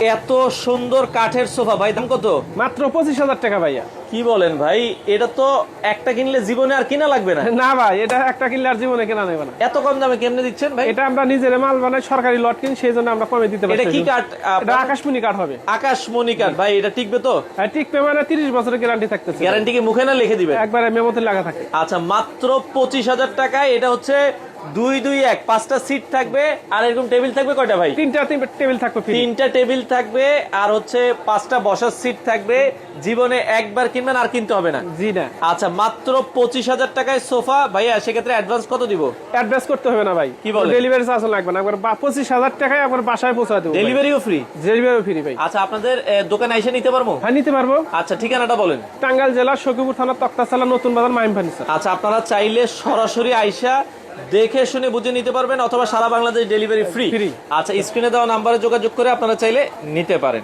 এত সুন্দর কাঠের সোফা ভাই দাম কত? মাত্র পঁচিশ হাজার টাকা ভাইয়া। কি বলেন ভাই? এটা তো একটা কিনলে জীবনে আর কিনা লাগবে না। না ভাই এটা একটা কিনলে আর জীবনে কেনা নেবে না। এত কম দামে কেমনে দিচ্ছেন ভাই? এটা আমরা নিজের মাল বানাই সরকারি লট কিন সেই জন্য আমরা কমে দিতে পারি এটা কি কাঠ? এটা আকাশমণি কাঠ হবে। আকাশমণি কাঠ ভাই এটা টিকবে তো? আর টিকবে মানে তিরিশ বছরের গ্যারান্টি থাকতেছে। গ্যারান্টি কি মুখে না লিখে দিবেন একবারে মেমোতে লাগা থাকে। আচ্ছা মাত্র পঁচিশ হাজার টাকায় এটা হচ্ছে দুই দুই এক। পাঁচটা সিট থাকবে আর এরকম টেবিল থাকবে কয়টা ভাই? তিনটা টেবিল থাকবে তিনটা টেবিল থাকবে আর হচ্ছে পাঁচটা বসার সিট থাকবে। জীবনে একবার কিনবেন আর কিনতে হবে না। জি না। আচ্ছা মাত্র পঁচিশ হাজার টাকায় সোফা। ভাইয়া সেক্ষেত্রে অ্যাডভান্স কত দিব? অ্যাড্রেস করতে হবে না ভাই। কি বলেন? ডেলিভারি চার্জ লাগবে না। একবার পঁচিশ হাজার টাকায় একবার বাসায় পৌঁছা দেবো ডেলিভারিও ফ্রি ডেলিভারি ফ্রি ভাই। আচ্ছা আপনাদের দোকানে এসে নিতে পারব? হ্যাঁ নিতে পারব। আচ্ছা ঠিকানাটা বলেন। টাঙ্গাইল জেলার সখীপুর থানা তক্তাশালা নতুন বাজার মাইম ফার্নিচার আচ্ছা আপনারা চাইলে সরাসরি আইসা দেখে শুনে বুঝে নিতে পারবেন অথবা সারা বাংলাদেশ ডেলিভারি ফ্রি। আচ্ছা স্ক্রিনে দেওয়া নাম্বারে যোগাযোগ করে আপনারা চাইলে নিতে পারেন